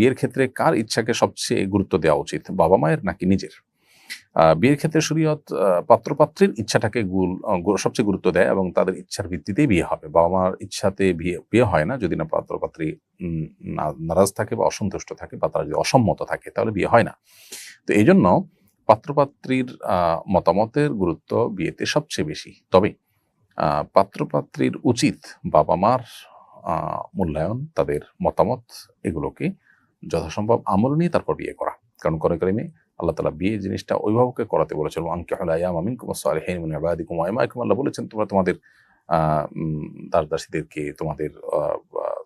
বিয়ের ক্ষেত্রে কার ইচ্ছাকে সবচেয়ে গুরুত্ব দেওয়া উচিত, বাবা মায়ের নাকি নিজের? বিয়ের ক্ষেত্রে শরীয়ত পাত্রপাত্রীর ইচ্ছাটাকে গুল সবচেয়ে গুরুত্ব দেয় এবং তাদের ইচ্ছার ভিত্তিতেই বিয়ে হবে। বাবা মার ইচ্ছাতে বিয়ে বিয়ে হয় না যদি না পাত্রপাত্রী নারাজ থাকে বা অসন্তুষ্ট থাকে বা তারা যদি অসম্মত থাকে তাহলে বিয়ে হয় না। তো এই জন্য পাত্রপাত্রীর মতামতের গুরুত্ব বিয়েতে সবচেয়ে বেশি। তবে পাত্রপাত্রীর উচিত বাবা মার মূল্যায়ন, তাদের মতামত এগুলোকে যথাসম্ভব আমল নিয়ে তারপর বিয়ে করা। কারণ করে কারিমে আল্লাহ তালা বিয়ে জিনিসটা অভিভাবককে করাতে বলেছেন আঙ্কে হলাইয়াম আমিন কুমার সালেহিন আবাদিকুম আইমাইকুম আল্লাহ বলেছেন তোমরা তোমাদের দাস দাসীদেরকে তোমাদের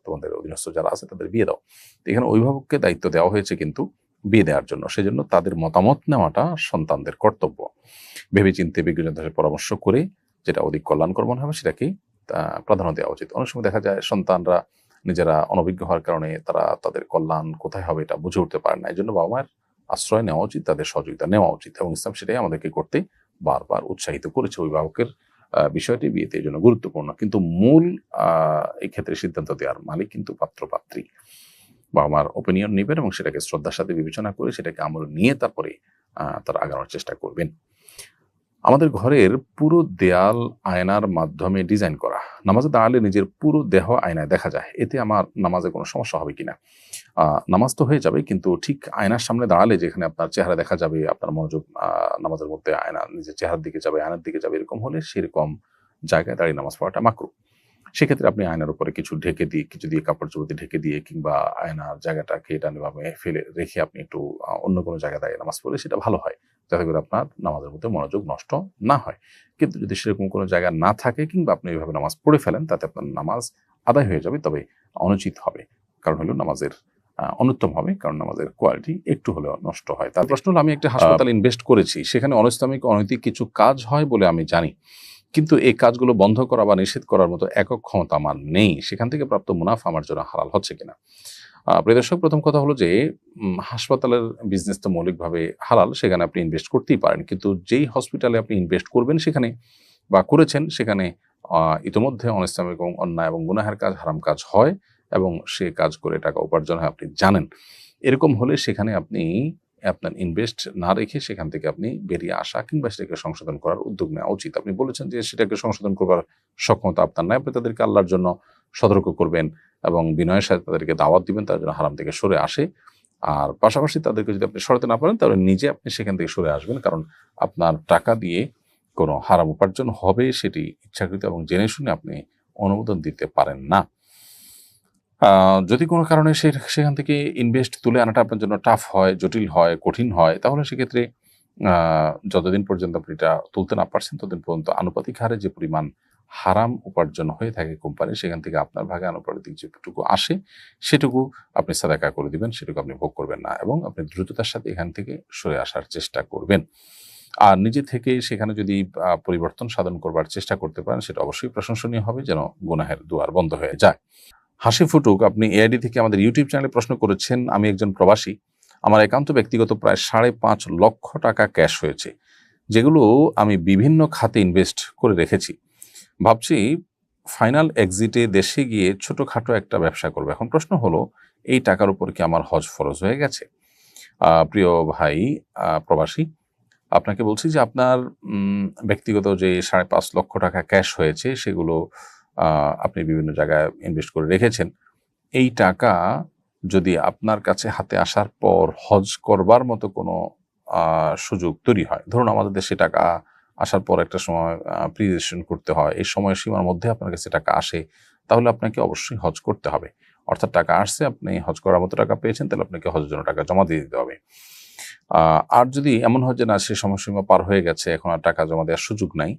তোমাদের অধীনস্থ যারা আছে তাদের বিয়ে দাও। এখানে অভিভাবককে দায়িত্ব দেওয়া হয়েছে কিন্তু বিয়ে দেওয়ার জন্য। সেজন্য তাদের মতামত নেওয়াটা সন্তানদের কর্তব্য। ভেবে চিন্তে বিজ্ঞজনদের পরামর্শ করে যেটা অধিক কল্যাণকর মনে হবে সেটাকেই আহ, প্রাধান্য দেওয়া উচিত। অনেক সময় দেখা যায় সন্তানরা নিজেরা অনভিজ্ঞ হওয়ার কারণে তারা তাদের কল্যাণ কোথায় হবে এটা বুঝে উঠতে পারে না। এই জন্য বাবা মায়ের আশ্রয় নেওয়া উচিত, তাদের সহযোগিতা নেওয়া উচিত এবং ইসলাম সেটাই আমাদেরকে করতে বারবার উৎসাহিত করেছে অভিভাবকের বিষয়টি বিয়েতে এই জন্য গুরুত্বপূর্ণ। কিন্তু মূল এই ক্ষেত্রে সিদ্ধান্ত দেওয়ার মালিক কিন্তু পাত্র পাত্রী বাবা মার ওপিনিয়ন নেবেন এবং সেটাকে শ্রদ্ধার সাথে বিবেচনা করে সেটাকে আমল নিয়ে তারপরে তার আগানোর চেষ্টা করবেন। আমাদের ঘরের পুরো দেয়াল, আয়নার মাধ্যমে ডিজাইন করা নামাজে দাঁড়ালে নিজের পুরো দেহ আয়নায় দেখা যায়। এতে আমার নামাজে কোনো সমস্যা হবে কিনা? নামাজ তো হয়ে যাবে, কিন্তু ঠিক আয়নার সামনে দাঁড়ালে যেখানে আপনার চেহারা দেখা যাবে, আপনার মনোযোগ নামাজের মধ্যে আয়না, নিজের চেহারার দিকে যাবে, আয়নার দিকে যাবে, এরকম হলে সেরকম জায়গায় দাঁড়িয়ে নামাজ পড়াটা মাকরু। সেক্ষেত্রে আপনি আয়নার উপরে কিছু ঢেকে দিয়ে কিছু দিয়ে কাপড় চোপড় দিয়ে ঢেকে দিয়ে কিংবা আয়নার জায়গাটাকে এটা ভাবে ফেলে রেখে আপনি একটু অন্য কোনো জায়গায় দাঁড়িয়ে নামাজ পড়লে সেটা ভালো হয়। যাতে করে আপনার নামাজের মধ্যে মনোযোগ নষ্ট না হয়। কিন্তু যদি সেরকম কোনো জায়গা না থাকে কিংবা আপনি এইভাবে নামাজ পড়ে ফেলেন তাতে আপনার নামাজ আদায় হয়ে যাবে তবে অনুচিত হবে। কারণ হলো নামাজের অনুত্তম হবে কারণ নামাজের কোয়ালিটি একটু হলেও নষ্ট হয়। তার প্রশ্ন হলো আমি একটা হাসপাতাল ইনভেস্ট করেছি সেখানে অনৈসলামিক অনৈতিক কিছু কাজ হয় বলে আমি জানি। কিন্তু এই কাজগুলো বন্ধ করা বা নিষেধ করার মতো একক ক্ষমতা আমার নেই। সেখান থেকে প্রাপ্ত মুনাফা আমার জন্য হালাল হচ্ছে কিনা? প্রিয় প্রথম কথা হলো যে হাসপাতালের বিজনেস তো মৌলিকভাবে হালাল, সেখানে আপনি ইনভেস্ট করতেই পারেন। কিন্তু যেই হসপিটালে আপনি ইনভেস্ট করবেন সেখানে বা করেছেন, সেখানে ইতোমধ্যে অনিসলামিক এবং অন্যায় এবং গুনাহের কাজ, হারাম কাজ হয় এবং সে কাজ করে টাকা উপার্জন হয়, আপনি জানেন। এরকম হলে সেখানে আপনি আপনার ইনভেস্ট না রেখে সেখান থেকে আপনি বেরিয়ে আসা কিংবা সেটাকে সংশোধন করার উদ্যোগ নেওয়া উচিত। আপনি বলেছেন যে সেটাকে সংশোধন করবার সক্ষমতা আপনার নাই, আপনি তাদেরকে আল্লাহর জন্য সতর্ক করবেন এবং বিনয়ের সাথে তাদেরকে দাওয়াত দিবেন, তার জন্য হারাম থেকে সরে আসে। আর পাশাপাশি তাদেরকে যদি আপনি সরাতে না পারেন, তাহলে নিজে আপনি সেখান থেকে সরে আসবেন, কারণ আপনার টাকা দিয়ে কোনো হারাম উপার্জন হবে সেটি ইচ্ছাকৃত এবং জেনে শুনে আপনি অনুমোদন দিতে পারেন না। যদি কোনো কারণে সে সেখান থেকে ইনভেস্ট তুলে আনাটা আপনার জন্য টাফ হয়, জটিল হয়, কঠিন হয়, তাহলে সেক্ষেত্রে যতদিন পর্যন্ত আপনি এটা তুলতে না পারছেন, ততদিন পর্যন্ত আনুপাতিক হারে যে পরিমাণ হারাম উপার্জন হয়ে থাকে কোম্পানি সেখান থেকে আপনার ভাগে আনুপাতিক যেটুকু আসে, সেটুকু আপনি সাদাকা করে দিবেন, সেটুকু আপনি ভোগ করবেন না এবং আপনি দ্রুততার সাথে এখান থেকে সরে আসার চেষ্টা করবেন। আর নিজে থেকে সেখানে যদি পরিবর্তন সাধন করবার চেষ্টা করতে পারেন, সেটা অবশ্যই প্রশংসনীয় হবে, যেন গুনাহের দুয়ার বন্ধ হয়ে যায়। হাসি ফুটুক, আপনি এআইডি থেকে আমাদের ইউটিউব চ্যানেলে প্রশ্ন করেছেন, আমি একজন প্রবাসী, আমার একান্ত ব্যক্তিগত প্রায় সাড়ে পাঁচ লক্ষ টাকা ক্যাশ হয়েছে, যেগুলো আমি বিভিন্ন খাতে ইনভেস্ট করে রেখেছি। ভাবছি ফাইনাল এক্সিটে দেশে গিয়ে ছোটখাটো একটা ব্যবসা করব। এখন প্রশ্ন হলো, এই টাকার উপর কি আমার হজ ফরজ হয়ে গেছে? প্রিয় ভাই প্রবাসী, আপনাকে বলছি যে আপনার ব্যক্তিগত যে সাড়ে পাঁচ লক্ষ টাকা ক্যাশ হয়েছে, সেগুলো আপনি বিভিন্ন জায়গায় ইনভেস্ট করে রেখেছেন। এই টাকা যদি আপনার কাছে হাতে আসার পর হজ করবার মতো কোনো সুযোগ তৈরি হয়, ধরুন আমাদের দেশে টাকা আসার পর একটা সময় প্রিজেশন করতে হয়, এই সময় সীমার মধ্যে আপনার কাছে টাকা আসে, তাহলে আপনাকে অবশ্যই হজ করতে হবে। অর্থাৎ টাকা আসছে, আপনি হজ করার মতো টাকা পেয়েছেন, তাহলে আপনাকে হজের জন্য টাকা জমা দিয়ে দিতে হবে। আর যদি এমন হয় যে না, সে সময়সীমা পার হয়ে গেছে, এখন আর টাকা জমা দেওয়ার সুযোগ নাই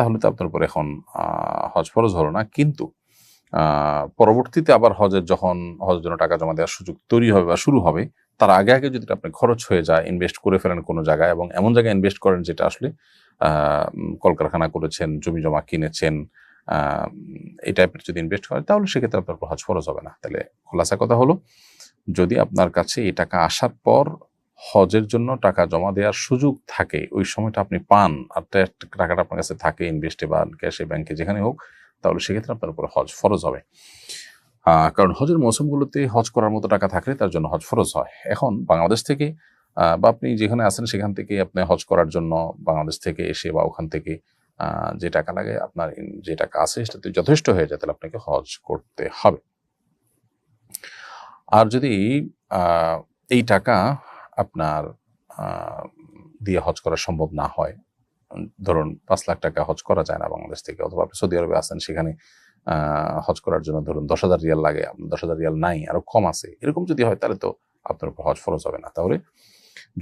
তাহলে তো আপনার উপর এখন হজ ফরজ হলো না। কিন্তু পরবর্তীতে আবার হজের যখন, হজের জন্য টাকা জমা দেওয়ার সুযোগ তৈরি হবে বা শুরু হবে, তার আগে আগে যদি আপনি খরচ হয়ে যায় ইনভেস্ট করে ফেলেন কোনো জায়গায় এবং এমন জায়গায় ইনভেস্ট করেন যেটা আসলে কলকারখানা করেছেন, জমি জমা কিনেছেন এই টাইপের যদি ইনভেস্ট করেন, তাহলে সেক্ষেত্রে আপনার উপর হজ ফরজ হবে না। তাহলে খোলাসা কথা হলো, যদি আপনার কাছে এই টাকা আসার পর হজের জন্য টাকা জমা দেওয়ার সুযোগ থাকে, ওই সময়টা আপনি পান আর টাকাটা আপনার কাছে থাকে ইনভেস্টে বা ক্যাশে ব্যাংকে যেখানে হোক, তাহলে সেক্ষেত্রে আপনার উপর হজ ফরজ হবে। কারণ হজের মৌসুমগুলোতে হজ করার মতো টাকা থাকলে তার জন্য হজ ফরজ হয়। এখন বাংলাদেশ থেকে বা আপনি যেখানে আছেন সেখান থেকে আপনি হজ করার জন্য বাংলাদেশ থেকে এসে বা ওখান থেকে যে টাকা লাগে আপনার যে টাকা আছে সেটাতে যথেষ্ট হয়ে যায়, তাহলে আপনাকে হজ করতে হবে। আর যদি এই টাকা আপনার দিয়ে হজ করা সম্ভব না হয়। ধরুন, পাঁচ লাখ টাকা হজ করা যায় না বাংলাদেশ থেকে, অথবা আপনি সৌদি আরবে আছেন, সেখানে হজ করার জন্য ধরুন দশ হাজার রিয়াল লাগে দশ হাজার রিয়াল নাই, আরও কম আছে, এরকম যদি হয় তাহলে তো আপনার উপর হজ ফরজ হবে না। তাহলে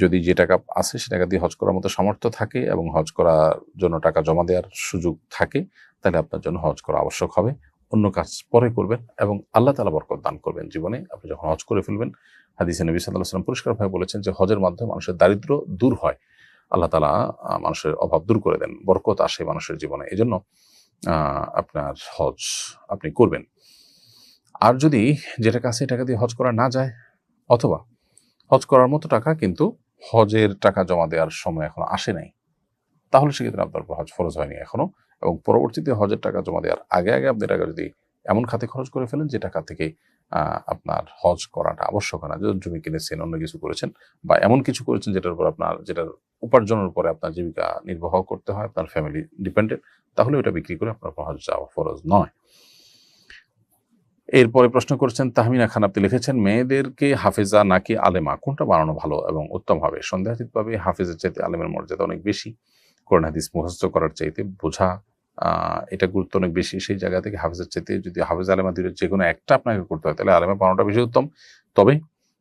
যদি যে টাকা আছে সে টাকা দিয়ে হজ করার মতো সামর্থ্য থাকে এবং হজ করার জন্য টাকা জমা দেওয়ার সুযোগ থাকে, তাহলে আপনার জন্য হজ করা আবশ্যক হবে। অন্য কাজ পরে করবেন এবং আল্লাহ তালা বরকত দান করবেন জীবনে। আপনি যখন হজ করে ফেলবেন, হাদিসে নবী সাল্লাহ সাল্লাম পরিষ্কারভাবে বলেছেন যে হজের মাধ্যমে মানুষের দারিদ্র দূর হয়। আল্লাহ তালা মানুষের অভাব দূর করে দেন, বরকত আসে মানুষের জীবনে। এই জন্য আপনার হজ আপনি করবেন। আর যদি যে টাকা আছে টাকা দিয়ে হজ করা না যায়, অথবা হজ করার মতো টাকা কিন্তু হজের টাকা জমা দেওয়ার সময় এখনও আসে নাই, তাহলে সেক্ষেত্রে আপনার হজ ফরজ হয়নি এখনও। এবং পরবর্তীতে হজের টাকা জমা দেওয়ার আগে আগে আপনি টাকা যদি এমন খাতে খরচ করে ফেলেন যে টাকা থেকে আপনার হজ করাটা আবশ্যক হয় না। যদি জমি কিনেছেন, অন্য কিছু করেছেন বা এমন কিছু করেছেন যেটার উপর আপনার, যেটার উপার্জনের উপরে আপনার জীবিকা নির্বাহ করতে হয়, আপনার ফ্যামিলি ডিপেন্ডেন্ট তাহলে ওটা বিক্রি করে আপনার হজ যাওয়া ফরজ নয়। এরপরে প্রশ্ন করেছেন, তাহমিনা খান, আপনি লিখেছেন, মেয়েদেরকে হাফেজা নাকি আলেমা? কোনটা বানানো ভালো এবং উত্তম হবে? সন্দেহাতীতভাবে হাফেজের চাইতে আলেমের মর্যাদা অনেক বেশি। কোরআন হাদিস মুখস্থ করার চাইতে বোঝা এটা গুরুত্ব অনেক বেশি। সেই জায়গা থেকে হাফেজের চাইতে যদি হাফেজ আলেমা দুইয়ের যে কোনো একটা আপনাকে করতে হয়, তাহলে আলেমা বানানোটা বেশি উত্তম। তবে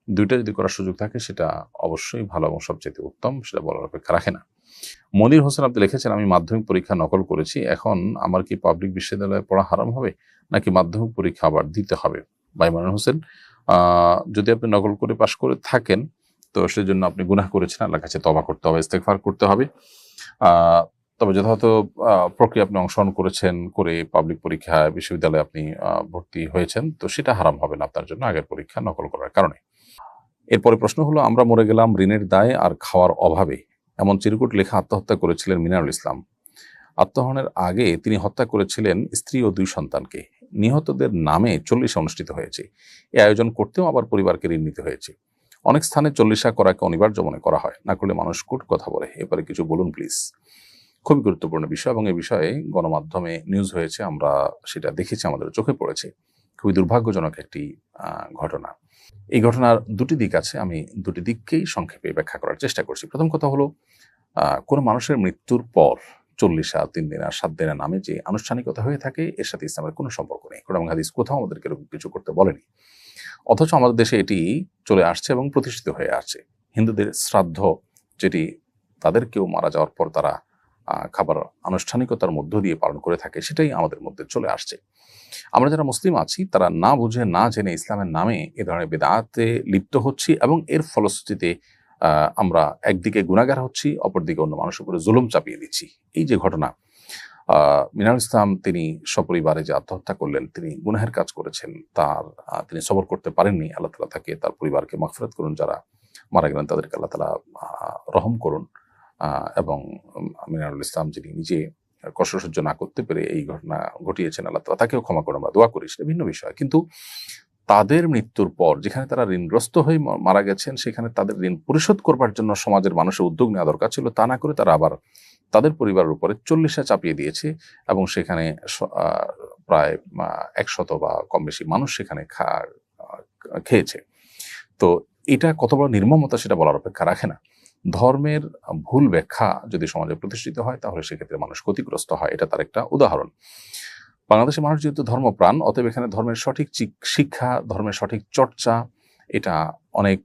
দুইটা যদি করার সুযোগ থাকে, সেটা অবশ্যই ভালো এবং সবচেয়ে উত্তম, সেটা বলার অপেক্ষা রাখে না। মনির হোসেন আপনি লিখেছেন, আমি মাধ্যমিক পরীক্ষা নকল করেছি, এখন আমার কি পাবলিক বিশ্ববিদ্যালয়ে পড়া হারাম হবে, নাকি মাধ্যমিক পরীক্ষা আবার দিতে হবে? বাইমানুল হোসেন যদি আপনি নকল করে পাশ করে থাকেন, তো সেজন্য আপনি গুনাহ করেছেন, আল্লাহর কাছে তবা করতে হবে, ইস্তেগফার করতে হবে। তবে যথাযথ প্রক্রিয়া আপনি অংশগ্রহণ করেছেন করে পাবলিক পরীক্ষা, বিশ্ববিদ্যালয়ে আপনি ভর্তি হয়েছেন, তো সেটা হারাম হবে না আপনার জন্য আগের পরীক্ষা নকল করার কারণে। এরপরে প্রশ্ন হলো, আমরা মরে গেলাম ঋণের দায় আর খাওয়ার অভাবে। এমন চিরকুট লেখা আত্মহত্যা করেছিলেন মিনারুল ইসলাম। আত্মহরণের আগে তিনি হত্যা করেছিলেন স্ত্রী ও দুই সন্তানকে। নিহতদের নামে চল্লিশা অনুষ্ঠিত হয়েছে। এই আয়োজন করতেও আবার পরিবারকে ঋণ নিতে হয়েছে। অনেক স্থানে চল্লিশা করাকে অনিবার্য মনে করা হয়। না করলে মানুষ কুট কথা বলে। এবারে কিছু বলুন প্লিজ খুবই গুরুত্বপূর্ণ বিষয় এবং এই বিষয়ে গণমাধ্যমে নিউজ হয়েছে, আমরা সেটা দেখেছি, আমাদের চোখে পড়েছে। খুবই দুর্ভাগ্যজনক একটি ঘটনা। এই ঘটনার দুটি দিক আছে, আমি দুটি দিককেই সংক্ষেপে ব্যাখ্যা করার চেষ্টা করছি। প্রথম কথা হলো কোনো মানুষের মৃত্যুর পর চল্লিশ আর তিন দিন আর সাত দিনের নামে যে আনুষ্ঠানিকতা হয়ে থাকে, এর সাথে ইসলামের কোনো সম্পর্ক নেই। কোরআন হাদিস কোথাও আমাদেরকে এরকম কিছু করতে বলেনি। অথচ আমাদের দেশে এটি চলে আসছে এবং প্রতিষ্ঠিত হয়ে আসছে। হিন্দুদের শ্রাদ্ধ, যেটি তাদের কেউ মারা যাওয়ার পর তারা খাবার আনুষ্ঠানিকতার মধ্য দিয়ে পালন করে থাকে, সেটাই আমাদের মধ্যে চলে আসছে। আমরা যারা মুসলিম আছি, তারা না বুঝে, না জেনে ইসলামের নামে এ ধরনের বেদাতে লিপ্ত হচ্ছি এবং এর ফলশ্রুতিতে আমরা একদিকে গুণাগার হচ্ছি, অপরদিকে অন্য মানুষের উপরে জুলুম চাপিয়ে দিচ্ছি। এই যে ঘটনা মিনারুল ইসলাম তিনি সপরিবারে যে আত্মহত্যা করলেন, তিনি গুনাহের কাজ করেছেন, তার তিনি সবর করতে পারেননি, আল্লাহ তালা তাকে তার পরিবারকে মাফরত করুন, যারা মারা গেলেন তাদেরকে আল্লাহ তালা রহম করুন। এবং মিনারুল ইসলাম যিনি নিজে কষ্ট সহ্য না করতে পেরে এই ঘটনা ঘটিয়েছেন, আল্লাহ তালা তাকেও ক্ষমা করে আমরা দোয়া করি, সেটা ভিন্ন বিষয়। কিন্তু তাদের মৃত্যুর পর যেখানে তারা ঋণগ্রস্ত হয়ে মারা গেছেন, সেখানে তাদের ঋণ পরিশোধ করবার জন্য সমাজের মানুষের উদ্যোগ নেওয়া দরকার ছিল। তা না করে তারা আবার তাদের পরিবারের উপরে চল্লিশা চাপিয়ে দিয়েছে এবং সেখানে প্রায় একশত বা কম বেশি মানুষ সেখানে খা খেয়েছে। তো এটা কত বড় নির্মমতা সেটা বলার অপেক্ষা রাখে না। ধর্মের ভুল ব্যাখ্যা যদি সমাজে প্রতিষ্ঠিত হয়, তাহলে সেক্ষেত্রে মানুষ ক্ষতিগ্রস্ত হয়। এটা তার একটা উদাহরণ। বাংলাদেশের মানুষ যেহেতু ধর্মপ্রাণ, অতএব এখানে ধর্মের সঠিক শিক্ষা, ধর্মের সঠিক চর্চা, এটা অনেক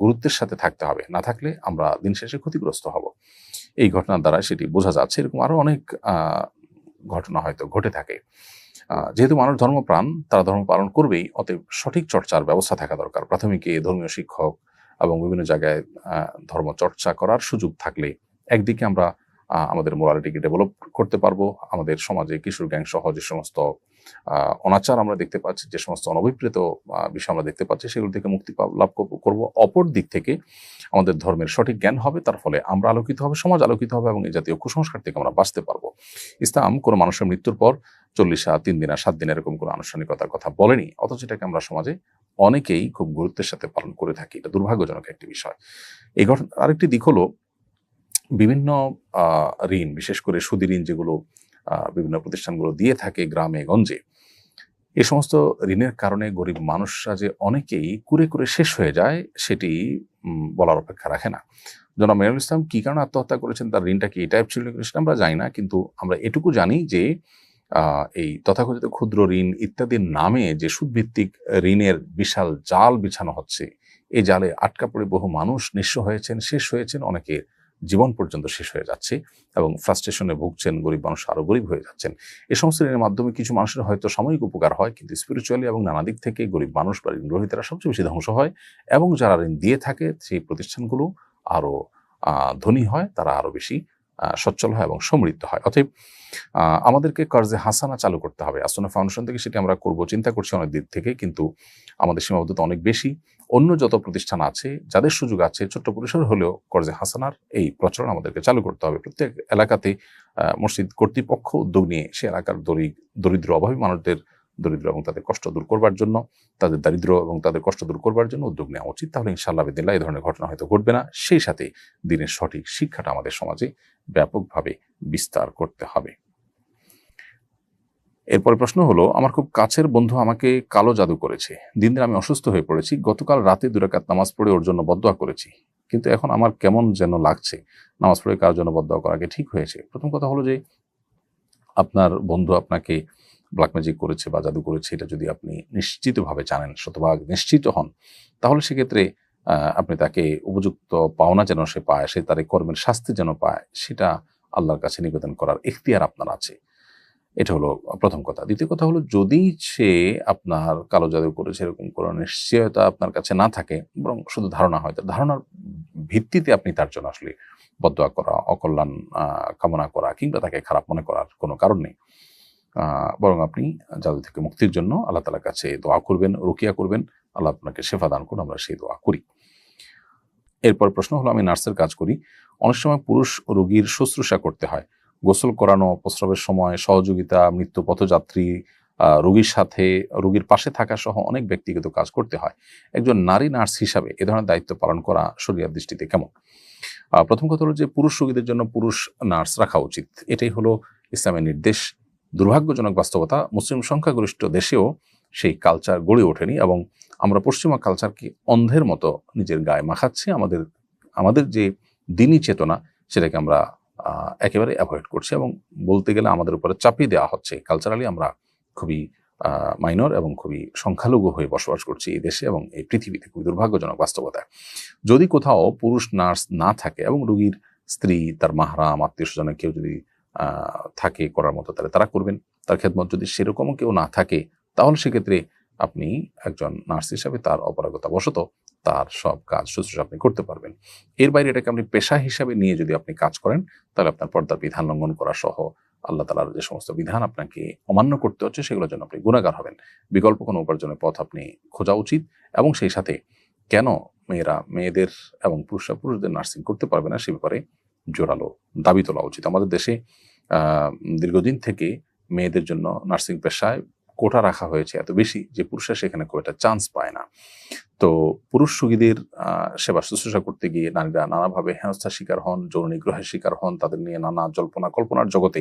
গুরুত্বের সাথে থাকতে হবে। না থাকলে আমরা দিন শেষে ক্ষতিগ্রস্ত হব। এই ঘটনার দ্বারা সেটি বোঝা যাচ্ছে। এরকম আরও অনেক ঘটনা হয়তো ঘটে থাকে। যেহেতু মানুষ ধর্মপ্রাণ, তারা ধর্ম পালন করবেই, অতএব সঠিক চর্চার ব্যবস্থা থাকা দরকার। প্রাথমিকে ধর্মীয় শিক্ষক এবং বিভিন্ন জায়গায় ধর্ম চর্চা করার সুযোগ থাকলে একদিকে আমরা আমাদের মোরালিটিকে ডেভেলপ করতে পারব, আমাদের সমাজে কিশোর গ্যাং সহ যে সমস্ত অনাচার আমরা দেখতে পাচ্ছি, যে সমস্ত অনভিপ্রেত বিষয় আমরা দেখতে পাচ্ছি, সেগুলো থেকে মুক্তি লাভ কর- করব। অপর দিক থেকে আমাদের ধর্মের সঠিক জ্ঞান হবে, তার ফলে আমরা আলোকিত হবে, সমাজ আলোকিত হবে এবং এই জাতীয় কুসংস্কার থেকে আমরা বাঁচতে পারব। ইসলাম কোনো মানুষের মৃত্যুর পর চল্লিশ তিন দিন আর সাত দিন এরকম কোনো আনুষ্ঠানিকতার কথা বলেনি, অথচ এটাকে আমরা সমাজে অনেকেই খুব গুরুত্বের সাথে পালন করে থাকি। এটা দুর্ভাগ্যজনক একটি বিষয়। এই ঘটনা আরেকটি দিক হলো বিভিন্ন ঋণ, বিশেষ করে সুদী ঋণ যেগুলো বিভিন্ন প্রতিষ্ঠানগুলো দিয়ে থাকে গ্রামে, গঞ্জে এই সমস্ত ঋণের কারণে গরিব মানুষরা যে অনেকেই কুরে কুরে শেষ হয়ে যায়, সেটি বলার অপেক্ষা রাখে না। জনাব মেয়রুল ইসলাম কি কারণে আত্মহত্যা করেছেন, তার ঋণটা কি এই টাইপ ছিল সেটা আমরা জানি না, কিন্তু আমরা এটুকু জানি যে এই তথাকথিত ক্ষুদ্র ঋণ ইত্যাদির নামে যে সুদভিত্তিক ঋণের বিশাল জাল বিছানো হচ্ছে এই জালে আটকা পড়ে বহু মানুষ নিঃস্ব হয়েছেন, শেষ হয়েছেন অনেকে জীবন পর্যন্ত শেষ হয়ে যাচ্ছে এবং ফ্রাস্ট্রেশনে ভুগছেন, গরিব মানুষ আরও গরিব হয়ে যাচ্ছেন। এই সমস্ত ঋণের মাধ্যমে কিছু মানুষের হয়তো সাময়িক উপকার হয়, কিন্তু স্পিরিচুয়ালি এবং নানা দিক থেকে গরিব মানুষ বা ঋণ গ্রহীতারা সবচেয়ে বেশি ধ্বংস হয় এবং যারা ঋণ দিয়ে থাকে, সেই প্রতিষ্ঠানগুলো আরও ধনী হয়, তারা আরও বেশি সচ্ছল হয় এবং সমৃদ্ধ হয়। অতএব আমাদেরকে কর্জে হাসানা চালু করতে হবে। আসনা ফাউন্ডেশন থেকে সেটি আমরা করব। চিন্তা করছি অনেক দিক থেকে, কিন্তু আমাদের সীমাবদ্ধতা অনেক বেশি। অন্য যত প্রতিষ্ঠান আছে, যাদের সুযোগ আছে, ছোট্ট পরিসর হলেও কর্জে হাসানার এই প্রচলন আমাদেরকে চালু করতে হবে। প্রত্যেক এলাকাতে মসজিদ কর্তৃপক্ষ উদ্যোগ নিয়ে সে এলাকার দরিদ্র অভাবী মানুষদের দরিদ্র এবং তাদের কষ্ট দূর করবার জন্য, তাদের দারিদ্র এবং তাদের কষ্ট দূর করবার জন্য উদ্যোগ নেওয়া উচিত। তাহলে ইনশাআল্লাহ বিদিল্লাহ এই ধরনের ঘটনা হয়তো ঘটবে না। সেই সাথে দিনের সঠিক শিক্ষাটা আমাদের সমাজে ব্যাপকভাবে বিস্তার করতে হবে। এরপরে প্রশ্ন হলো, আমার খুব কাছের বন্ধু আমাকে কালো জাদু করেছে। দিন দিন আমি অসুস্থ হয়ে পড়েছি। গতকাল রাতে দুরাকাত নামাজ পড়ে ওর জন্য বদয়া করেছি। কিন্তু এখন আমার কেমন যেন লাগছে। নামাজ পড়ে কারোর জন্য বদয়া করাকে ঠিক হয়েছে। প্রথম কথা হলো যে, আপনার বন্ধু আপনাকে ব্ল্যাক ম্যাজিক করেছে বা জাদু করেছে, এটা যদি আপনি নিশ্চিতভাবে জানেন, শতভাগ নিশ্চিত হন, তাহলে সেক্ষেত্রে আপনি তাকে উপযুক্ত পাওনা যেন সে পায়, সে তার কর্মের শাস্তি যেন পায়, সেটা আল্লাহর কাছে নিবেদন করার এখতিয়ার আপনার আছে। এটা হলো প্রথম কথা। দ্বিতীয় কথা হলো, যদি সে আপনার কালো জাদু করেছে, এরকম কোনো নিশ্চয়তা আপনার কাছে না থাকে, বরং শুধু ধারণা হয় তো ধারণার ভিত্তিতে আপনি তার জন্য আসলে বদয়া করা, অকল্যাণ কামনা করা, কিংবা তাকে খারাপ মনে করার কোনো কারণ নেই। বরং আপনি জাদু থেকে মুক্তির জন্য আল্লাহ তালার কাছে দোয়া করবেন, রুকিয়া করবেন। আল্লাহ আপনাকে শেফা দান করুন, আমরা সেই দোয়া করি। এরপর প্রশ্ন হলো, আমি নার্সের কাজ করি। অনেক সময় পুরুষ রোগীর শুশ্রূষা করতে হয়। গোসল করানো, প্রস্রাবের সময়, সহযোগিতা, মৃত্যু পথযাত্রী রোগীর সাথে, রোগীর পাশে থাকা সহ অনেক ব্যক্তিগত কাজ করতে হয়। একজন নারী নার্স হিসাবে এ ধরনের দায়িত্ব পালন করা শরিয়ার দৃষ্টিতে কেমন? প্রথম কথা হলো যে, পুরুষ রোগীদের জন্য পুরুষ নার্স রাখা উচিত। এটাই হলো ইসলামের নির্দেশ। দুর্ভাগ্যজনক বাস্তবতা, মুসলিম সংখ্যাগরিষ্ঠ দেশেও সেই কালচার গড়ে ওঠেনি এবং আমরা পশ্চিমা কালচারকে অন্ধের মতো নিজের গায়ে মাখাচ্ছি। আমাদের আমাদের যে দিনই চেতনা, সেটাকে আমরা একেবারে অ্যাভয়েড করছি এবং বলতে গেলে আমাদের উপরে চাপিয়ে দেওয়া হচ্ছে। কালচারালি আমরা খুবই মাইনর এবং খুবই সংখ্যালঘু হয়ে বসবাস করছি এই দেশে এবং এই পৃথিবীতে খুবই দুর্ভাগ্যজনক বাস্তবতা। যদি কোথাও পুরুষ, নার্স না থাকে এবং রুগীর স্ত্রী, তার মাহরাম আত্মীয় স্বজনের কেউ যদি থাকে করার মতো, তাহলে তারা করবেন। তার খেদমত যদি সেরকম কেউ না থাকে, তাহলে সেক্ষেত্রে আপনি একজন নার্স হিসাবে তার অপারগতা বশত তার সব কাজ শুশ্রূষা আপনি করতে পারবেন। এর বাইরে এটাকে আপনি পেশা হিসাবে নিয়ে যদি আপনি কাজ করেন, তাহলে আপনার পর্দার বিধান লঙ্ঘন করা সহ আল্লাহ তালার যে সমস্ত বিধান আপনাকে অমান্য করতে হচ্ছে, সেগুলোর জন্য আপনি গুণাগার হবেন। বিকল্প কোনো উপার্জনের পথ আপনি খোঁজা উচিত এবং সেই সাথে কেন মেয়েরা, মেয়েদের এবং পুরুষরা, পুরুষদের নার্সিং করতে পারবে না সে ব্যাপারে জোরালো দাবি তোলা উচিত। আমাদের দেশে দীর্ঘদিন থেকে মেয়েদের জন্য নার্সিং পেশায় কোটা রাখা হয়েছে এত বেশি যে পুরুষরা সেখানে খুব একটা চান্স পায় না। তো পুরুষ রোগীদের আহ, সেবা শুশ্রূষা করতে গিয়ে নারীরা নানাভাবে হেনস্থার শিকার হন যৌন নিগ্রহের শিকার হন তাদের নিয়ে নানা জল্পনা কল্পনার জগতে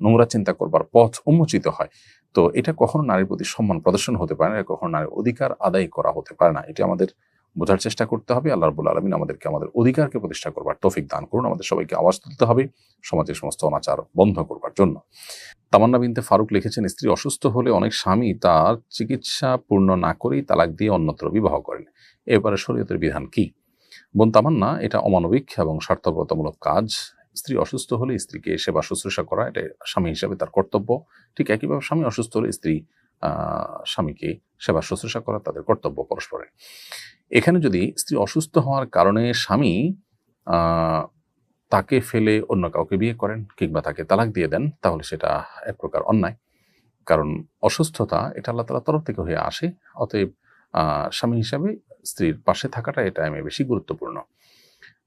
নোংরা চিন্তা করবার পথ উন্মোচিত হয়। তো এটা কখনো নারীর প্রতি সম্মান প্রদর্শন হতে পারে না কখনো নারীর অধিকার আদায় করা হতে পারে না। এটা আমাদের বোঝার চেষ্টা করতে হবে। আল্লাহ রবুল আলমিন আমাদেরকে, আমাদের অধিকারকে প্রতিষ্ঠা করবার তৌফিক দান করুন। আমাদের সবাইকে আওয়াজ তুলতে হবে সমাজের সমস্ত অনাচার বন্ধ করবার জন্য। তামান্না বিনতে ফারুক লিখেছেন, স্ত্রী অসুস্থ হলে অনেক স্বামী তার চিকিৎসা পূর্ণ না করেই তালাক দিয়ে অন্যত্র বিবাহ করেন। এবারে শরীয়তের বিধান কি? বোন তামান্না, এটা অমানবিক এবং স্বার্থপরতামূলক কাজ। স্ত্রী অসুস্থ হলে স্ত্রীকে সেবা শুশ্রূষা করা, এটা স্বামী হিসেবে তার কর্তব্য। ঠিক একইভাবে স্বামী অসুস্থ হলে স্ত্রী স্বামীকে সেবা শুশ্রূষা করা, তাদের কর্তব্য পরস্পরের। এখানে যদি স্ত্রী অসুস্থ হওয়ার কারণে স্বামী তাকে ফেলে অন্য কাউকে বিয়ে করেন কিংবা তাকে তালাক দিয়ে দেন, তাহলে সেটা এক প্রকার অন্যায়। কারণ অসুস্থতা, এটা আল্লাহ তালার তরফ থেকে হয়ে আসে। অতএব স্বামী হিসাবে স্ত্রীর পাশে থাকাটা এটা আমি বেশি গুরুত্বপূর্ণ।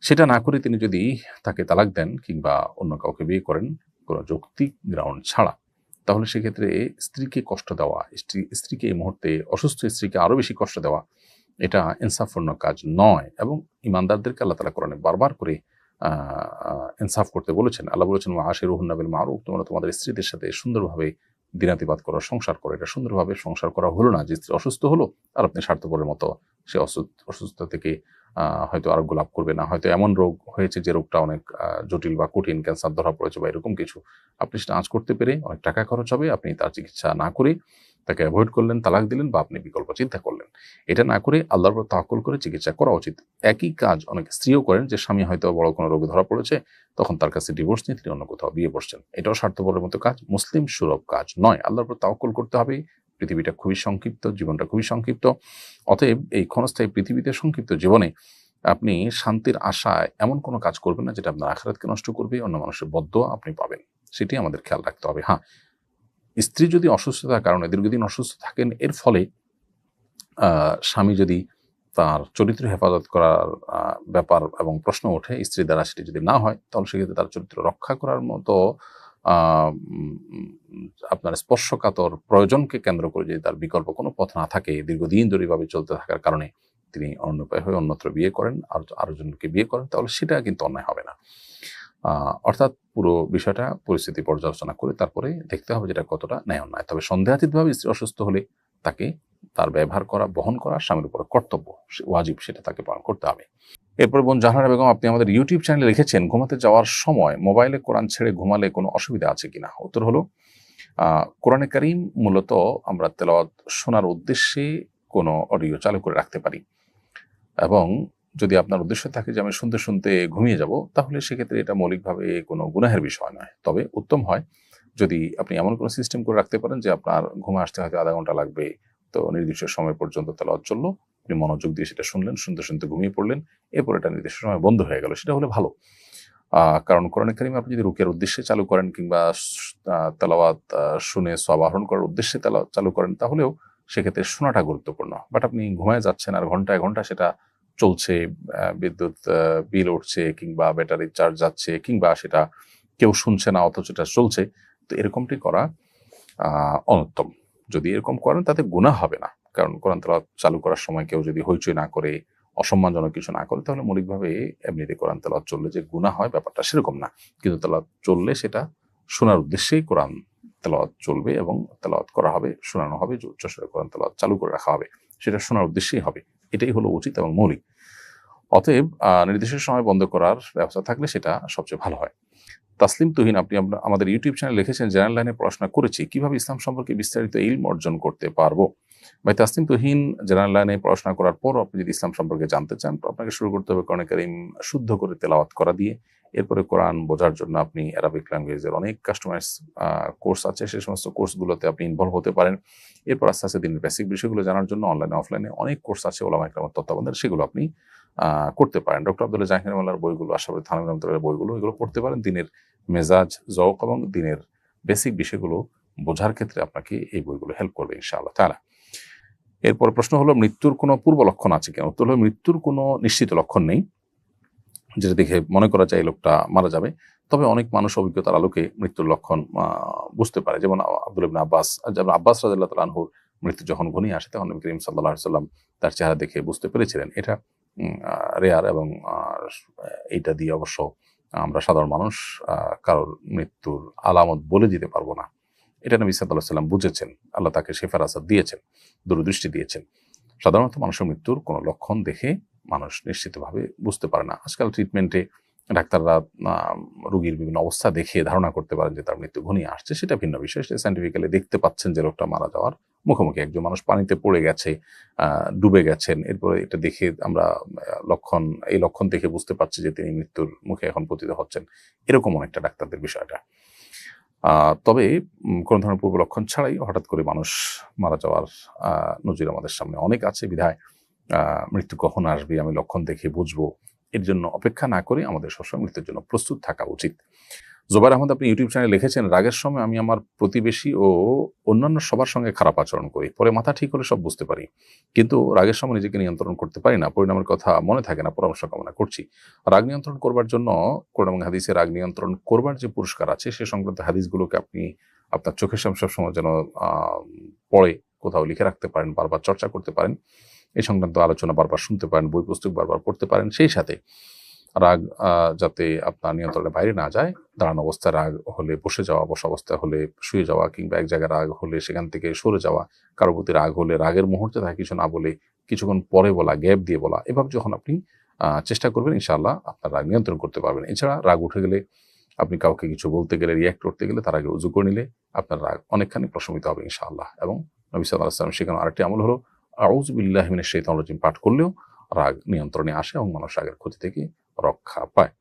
সেটা না করে তিনি যদি তাকে তালাক দেন কিংবা অন্য কাউকে বিয়ে করেন কোনো যৌক্তিক গ্রাউন্ড ছাড়া, তাহলে সেক্ষেত্রে স্ত্রীকে কষ্ট দেওয়া, স্ত্রী, স্ত্রীকে এই মুহূর্তে, অসুস্থ স্ত্রীকে আরও বেশি কষ্ট দেওয়া এটা ইনসাফপূর্ণ কাজ নয় এবং ইমানদারদেরকে আল্লাহ তালা কোরআনে বারবার করে ইনসাফ করতে বলেছেন। আল্লাহ বলেছেন আশের রুহুন্নাবিল মারুফ তোমরা তোমাদের স্ত্রীদের সাথে সুন্দরভাবে দিনাতিবাদ করো, সংসার করো। এটা সুন্দরভাবে সংসার করা হলো না। যে স্ত্রী অসুস্থ হলো আর আপনি স্বার্থপরের মতো সে অসুস্থ থেকে হয়তো আরোগ্য লাভ করবে না। হয়তো এমন রোগ হয়েছে যে রোগটা অনেক জটিল বা কঠিন, ক্যান্সার ধরা পড়েছে বা এরকম কিছু। আপনি সেটা আঁচ করতে পেরে অনেক টাকা খরচ হবে। আপনি তার চিকিৎসা না করে তাকে অ্যাভয়েড করলেন, তালাক দিলেন বা আপনি বিকল্প চিন্তা করলেন। এটা না করে আল্লাহর উপর তাহকুল করে চিকিৎসা করা উচিত। একই কাজ অনেক স্ত্রীও করেন যে স্বামী হয়তো বড় কোনো রোগে ধরা পড়েছে, তখন তার কাছে ডিভোর্স নিয়ে তিনি অন্য কোথাও বিয়ে বসছেন। এটাও স্বার্থপরের মতো কাজ, মুসলিম সুলভ কাজ নয়। আল্লাহর উপর তাওকুল করতে হবে। পৃথিবীটা খুবই সংক্ষিপ্ত, জীবনটা খুবই সংক্ষিপ্ত। অতএব এই ক্ষণস্থায়ী পৃথিবীতে সংক্ষিপ্ত জীবনে আপনি শান্তির আশায় এমন কোনো কাজ করবেন না যেটা আপনার আখরাতকে নষ্ট করবে, অন্য মানুষের বদ্ধ আপনি পাবেন। সেটি আমাদের খেয়াল রাখতে হবে। হ্যাঁ স্ত্রী যদি অসুস্থতার কারণে দীর্ঘদিন অসুস্থ থাকেন, এর ফলে স্বামী যদি তার চরিত্র হেফাজত করার ব্যাপার এবং প্রশ্ন ওঠে, স্ত্রী দ্বারা সেটি যদি না হয়, তাহলে সেক্ষেত্রে তার চরিত্র রক্ষা করার মতো আপনার স্পর্শকাতর প্রয়োজনকে কেন্দ্র করে যদি তার বিকল্প কোনো পথ না থাকে, দীর্ঘদিন ধরে এভাবে চলতে থাকার কারণে তিনি অন্যপায় হয়ে অন্যত্র বিয়ে করেন, আর আরও জনকে বিয়ে করেন, তাহলে সেটা কিন্তু অন্যায় হবে না। অর্থাৎ পুরো বিষয়টা, পরিস্থিতি পর্যালোচনা করে তারপরে দেখতে হবে যেটা কতটা ন্যায় অন্যায়। তবে সন্দেহাতীতভাবে স্ত্রী অসুস্থ হলে তাকে তার ব্যবহার করা, বহন করা স্বামীর উপর কর্তব্য ওয়াজিব সেটা তাকে পালন করতে হবে। এরপর বোন জাহানারা বেগম, আপনি আমাদের ইউটিউব চ্যানেলে লিখেছেন, ঘুমাতে যাওয়ার সময় মোবাইলে কোরআন ছেড়ে ঘুমালে কোনো অসুবিধা আছে কিনা? উত্তর হলো কোরআনে কারিম মূলত আমরা তেলাওয়াত শোনার উদ্দেশ্যে কোনো অডিও চালু করে রাখতে পারি। এবং যদি আপনার উদ্দেশ্য থাকে যে আমি শুনতে শুনতে ঘুমিয়ে যাব, তাহলে সেক্ষেত্রে এটা মৌলিকভাবে কোনো গুনাহের বিষয় নয়। তবে উত্তম হয় যদি আপনি এমন কোনো সিস্টেম করে রাখতে পারেন যে আপনার ঘুমে আসতে হয়তো আধা ঘণ্টা লাগবে, তো নির্দিষ্ট সময় পর্যন্ত তেলাওয়াত চলল আপনি মনোযোগ দিয়ে সেটা শুনলেন, শুনতে শুনতে ঘুমিয়ে পড়লেন, এরপর এটা নির্দিষ্ট সময় বন্ধ হয়ে গেল, সেটা হলে ভালো। কারণ কোরআন কারিম আপনি যদি রুকের উদ্দেশ্যে চালু করেন কিংবা তেলাওয়াত শুনে সব আহরণ করার উদ্দেশ্যে চালু করেন, তাহলেও সেক্ষেত্রে শোনাটা গুরুত্বপূর্ণ। বাট আপনি ঘুমায় যাচ্ছেন আর ঘন্টায় ঘণ্টা সেটা চলছে বিদ্যুৎ বিল উঠছে কিংবা ব্যাটারি চার্জ যাচ্ছে কিংবা সেটা কেউ শুনছে না অথচ এটা চলছে, তো এরকমটি করা অনুত্তম। যদি এরকম করেন তাতে গুণা হবে না, কারণ কোরআন তেলাওয়াত চালু করার সময় কেউ যদি হইচই না করে, অসম্মানজনক কিছু না করে, তাহলে মৌলিকভাবে এমনিতে কোরআন তেলাওয়াত চললে যে গুণা হয় ব্যাপারটা সেরকম না। কিন্তু তেলাওয়াত চললে সেটা শোনার উদ্দেশ্যেই কোরআন তেলাওয়াত চলবে এবং তেলাওয়াত করা হবে, শোনানো হবে উচ্চস্বরে কোরআন তেলাওয়াত চালু করে রাখা হবে, সেটা শোনার উদ্দেশ্যেই হবে। এটাই হলো উচিত এবং মৌলিক। অতএব নির্দিষ্ট সময় বন্ধ করার ব্যবস্থা থাকলে সেটা সবচেয়ে ভালো হয়। তাসলিম তুহিন, আপনি আমাদের ইউটিউব চ্যানেল লিখেছেন জেনারেল লাইনে পড়াশোনা করেছি, কীভাবে ইসলাম সম্পর্কে বিস্তারিত ইলম অর্জন করতে পারব? ভাই, তাসলিম তুহিন জেনারেল লাইনে পড়াশোনা করার পর আপনি যদি ইসলাম সম্পর্কে জানতে চান আপনাকে শুরু করতে হবে কারিম শুদ্ধ করে তেলাওয়াত করা দিয়ে। এরপরে কোরআন বোঝার জন্য আপনি অ্যারাবিক ল্যাঙ্গুয়েজের অনেক কাস্টমাইজ কোর্স আছে। সেই সমস্ত কোর্সগুলোতে আপনি ইনভলভ হতে পারেন। এরপর আস্তে আস্তে দিনের বেসিক বিষয়গুলো জানার জন্য অনলাইনে অফলাইনে অনেক কোর্স আছে ওলামা একরামের তত্ত্বাবধানে। সেগুলো আপনি করতে পারেন। ডক্টর আব্দুল্লাহ জাহির বইগুলো আশাবাদী থানবির রহমতুল্লাহ বইগুলো, এগুলো পড়তে পারেন। দিনের মেজাজ জওক এবং দিনের বেসিক বিষয়গুলো বোঝার ক্ষেত্রে আপনাকে এই বইগুলো হেল্প করবে ইনশাআল্লাহ তারা এরপর প্রশ্ন হলো, মৃত্যুর কোনো পূর্ব লক্ষণ আছে কিনা? উত্তর হলো, মৃত্যুর কোনো নিশ্চিত লক্ষণ নেই। যেটা দেখে মনে করা যায় লোকটা মারা যাবে। তবে অনেক মানুষ অভিজ্ঞতার আলোকে মৃত্যুর লক্ষণ বুঝতে পারে। যেমন আব্দুল আব্বাস, যেমন আব্বাস রাজিল্লাহ তালানহুর মৃত্যু যখন ঘনিয়ে আসে, তখন নবী করিম সাল্লাহ সাল্লাম তার চেহারা দেখে বুঝতে পেরেছিলেন। এটা রেয়ার এবং এইটা দিয়ে অবশ্য আমরা সাধারণ মানুষ কারোর মৃত্যুর আলামত বলে দিতে পারব না। এটা নবী সাল্লাহ সাল্লাম বুঝেছেন। আল্লাহ তাকে শেফার আসাদ দিয়েছেন, দূরদৃষ্টি দিয়েছেন। সাধারণত মানুষের মৃত্যুর কোনো লক্ষণ দেখে মানুষ নিশ্চিতভাবে বুঝতে পারে না। আজকাল ট্রিটমেন্টে ডাক্তাররা রোগীর বিভিন্ন অবস্থা দেখে ধারণা করতে পারেন যে তার মৃত্যু ঘনিয়ে আসছে। সেটা ভিন্ন বিষয়। সেটা সাইন্টিফিক্যালি দেখতে পাচ্ছেন যে লোকটা মারা যাওয়ার মুখোমুখি একজন মানুষ পানিতে পড়ে গেছে ডুবে গেছেন। এরপরে এটা দেখে আমরা লক্ষণ, এই লক্ষণ দেখে বুঝতে পারছি যে তিনি মৃত্যুর মুখে এখন পতিত হচ্ছেন। এরকম অনেকটা ডাক্তারদের বিষয়টা। তবে কোনো ধরনের পূর্ব লক্ষণ ছাড়াই হঠাৎ করে মানুষ মারা যাওয়ার নজির আমাদের সামনে অনেক আছে। বিধায় মৃত্যু কখন আসবে, আমি লক্ষণ দেখে বুঝব। এর জন্য অপেক্ষা না করে আমাদের সবসময় মৃত্যুর জন্য প্রস্তুত থাকা উচিত। জোবাইর আহমদ, আপনি ইউটিউব চ্যানেলে লিখেছেন, রাগের সময় আমি আমার প্রতিবেশী ও অন্যান্য সবার সঙ্গে খারাপ আচরণ করি। পরে মাথা ঠিক হলে সব বুঝতে পারি। কিন্তু রাগের সময় নিজেকে নিয়ন্ত্রণ করতে পারি না। পরিণামের কথা মনে থাকে না, পরামর্শ কামনা করছি। রাগ নিয়ন্ত্রণ করবার জন্য কোরআন হাদিসে রাগ নিয়ন্ত্রণ করবার যে পুরস্কার আছে, সে সংক্রান্ত হাদিসগুলোকে আপনি আপনার চোখের সামনে সবসময় যেন পড়ে, কোথাও লিখে রাখতে পারেন, বারবার চর্চা করতে পারেন। এই সংক্রান্ত আলোচনা বারবার শুনতে পারেন, বই পুস্তক বারবার পড়তে পারেন, সেই সাথে রাগ যাতে আপনার নিয়ন্ত্রণের বাইরে না যায়, দাঁড়ানো অবস্থায় রাগ হলে বসে যাওয়া, বসা অবস্থায় হলে শুয়ে যাওয়া কিংবা এক জায়গায় রাগ হলে সেখান থেকে সরে যাওয়া কারও প্রতি রাগ হলে রাগের মুহূর্তে তাকে কিছু না বলে কিছুক্ষণ পরে বলা, গ্যাপ দিয়ে বলা, এভাবে যখন আপনি চেষ্টা করবেন, ইনশাআল্লাহ আপনার রাগ নিয়ন্ত্রণ করতে পারবেন। এছাড়া রাগ উঠে গেলে আপনি কাউকে কিছু বলতে গেলে রিয়াক্ট করতে গেলে তার আগে উজু করে নিলে আপনার রাগ অনেকখানি প্রশমিত হবে, ইনশাআল্লাহ। এবং নবী সাল্লাহ আসলাম সেখানে আরেকটি আমল হলো আউজ বিল্লাহ মিনের সেই রাজিম। পাঠ করলেও রাগ নিয়ন্ত্রণে আসে এবং মানুষ রাগের ক্ষতি থেকে রক্ষা পায়।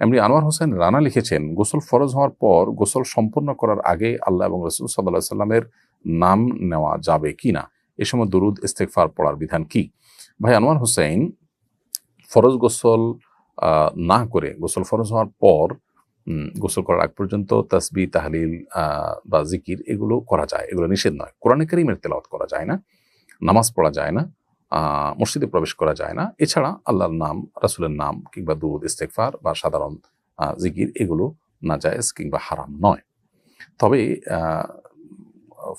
এমনি আনোয়ার হোসেন রানা লিখেছেন, গোসল ফরজ হওয়ার পর গোসল সম্পন্ন করার আগে আল্লাহ এবং রসুল সাল্লাহ সাল্লামের নাম নেওয়া যাবে কি না? এ সময় দরুদ ইস্তেকফার পড়ার বিধান কি? ভাই আনোয়ার হোসেন, ফরজ গোসল না করে গোসল ফরজ হওয়ার পর গোসল করার আগ পর্যন্ত তাসবি তাহলিল বা জিকির এগুলো করা যায়। এগুলো নিষেধ নয়। কোরআনে কারিমের তেলাওয়াত করা যায় না। নামাজ পড়া যায় না মসজিদে প্রবেশ করা যায় না। এছাড়া আল্লাহর নাম, রাসুলের নাম কিংবা দুধ ইস্তেকফার বা সাধারণ জিকির এগুলো নাজায়েজ কিংবা হারাম নয়। তবে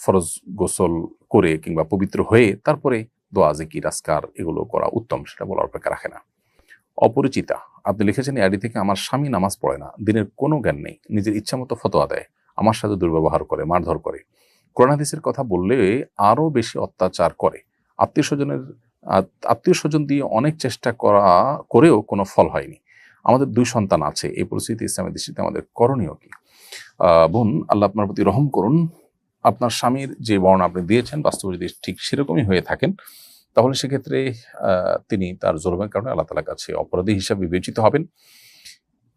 ফরজ গোসল করে কিংবা পবিত্র হয়ে তারপরে দোয়া, জিকির আসকার এগুলো করা উত্তম, সেটা বলার অপেক্ষা রাখে না। অপরিচিতা, আপনি লিখেছেন এই আইডি থেকে, আমার স্বামী নামাজ পড়ে না, দিনের কোনো জ্ঞান নেই, নিজের ইচ্ছা মতো ফতোয়া দেয়, আমার সাথে দুর্ব্যবহার করে, মারধর করে। কোরআন হাদিসের কথা বললে আরও বেশি অত্যাচার করে। আত্মীয় স্বজনের আত্মীয় স্বজন দিয়ে অনেক চেষ্টা করা, করেও কোনো ফল হয়নি। আমাদের দুই সন্তান আছে, এই পরিস্থিতি ইসলামের দৃষ্টিতে আমাদের করণীয় কি? বোন, আল্লাহ আপনার প্রতি রহম করুন। আপনার স্বামীর যে বর্ণ আপনি দিয়েছেন বাস্তবে যদি ঠিক সেরকমই হয়ে থাকেন। তাহলে সেক্ষেত্রে তিনি তার জলমের কারণে আল্লাহ তালার কাছে অপরাধী হিসাবে বিবেচিত হবেন।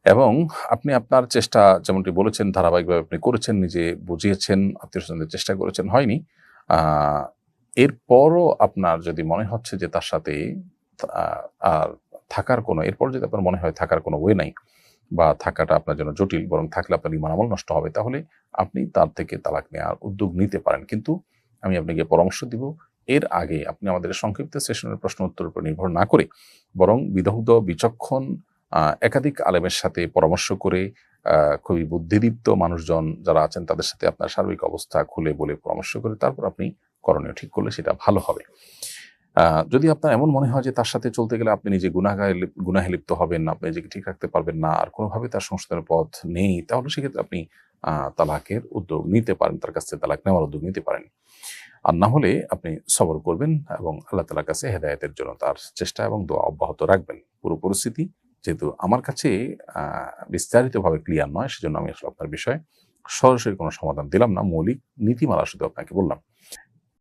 এবং আপনি আপনার চেষ্টা, যেমনটি বলেছেন, ধারাবাহিকভাবে আপনি করেছেন, নিজে বুঝিয়েছেন আত্মীয় স্বজনদের চেষ্টা করেছেন, হয়নি। এরপরও আপনার যদি মনে হচ্ছে যে তার সাথে আর থাকার কোনো, এরপর যদি আপনার মনে হয় থাকার কোনো ওয়ে নাই বা থাকাটা আপনার জন্য জটিল, বরং থাকলে আপনার ইমান আমল নষ্ট হবে, তাহলে আপনি তার থেকে তালাক নেওয়ার উদ্যোগ নিতে পারেন। কিন্তু আমি আপনাকে পরামর্শ দিব, এর আগে আপনি আমাদের সংক্ষিপ্ত সেশনের প্রশ্ন উত্তরের উপর নির্ভর না করে, বরং বিদগ্ধ, বিচক্ষণ একাধিক আলেমের সাথে পরামর্শ করে খুবই বুদ্ধিদীপ্ত মানুষজন যারা আছেন তাদের সাথে আপনার সার্বিক অবস্থা খুলে বলে পরামর্শ করে তারপর আপনি করণীয় ঠিক করলে সেটা ভালো হবে। যদি আপনার এমন মনে হয় যে তার সাথে চলতে গেলে আপনি নিজে গুনাগায় লিপ- গুনাহে লিপ্ত হবেন, আপনি নিজেকে ঠিক রাখতে পারবেন না, আর কোনোভাবে তার সংশোধনের পথ নেই, তাহলে সেক্ষেত্রে আপনি তালাকের উদ্যোগ নিতে পারেন, তার কাছ থেকে তালাক নেওয়ার উদ্যোগ নিতে পারেন। আর না হলে আপনি সবর করবেন এবং আল্লাহ তালার কাছে হেদায়তের জন্য তার চেষ্টা এবং দোয়া অব্যাহত রাখবেন। পুরো পরিস্থিতি যেহেতু আমার কাছে বিস্তারিতভাবে ক্লিয়ার নয়, সেজন্য আমি আসলে আপনার বিষয়ে সরাসরি কোনো সমাধান দিলাম না। মৌলিক নীতিমালা শুধু আপনাকে বললাম।